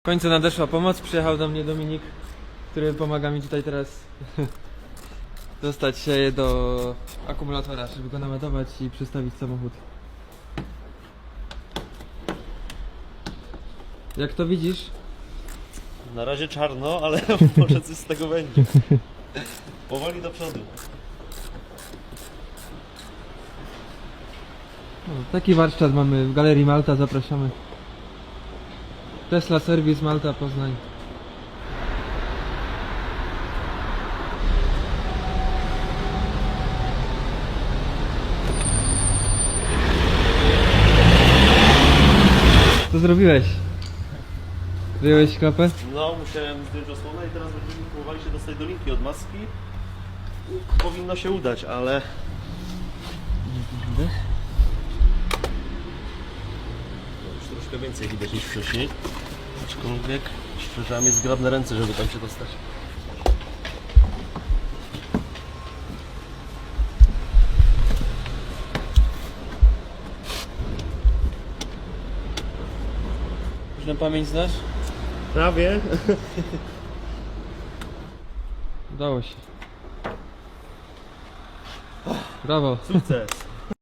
W końcu nadeszła pomoc, przyjechał do mnie Dominik, który pomaga mi tutaj teraz dostać się do akumulatora, żeby go naładować i przestawić samochód. Jak to widzisz? Na razie czarno, ale może coś z tego będzie. Powoli do przodu. No, taki warsztat mamy w Galerii Malta, zapraszamy. Tesla Service Malta Poznań. Co zrobiłeś? Wyjąłeś klapę? No, musiałem zdjąć osłonę i teraz będziemy próbowali się dostać do linki od maski. Powinno się udać, ale no, troszkę więcej widać niż wcześniej. Aczkolwiek trzeba mieć zgrabne ręce, żeby tam się dostać. Już na pamięć znasz? Prawie. Udało się. Brawo. Sukces.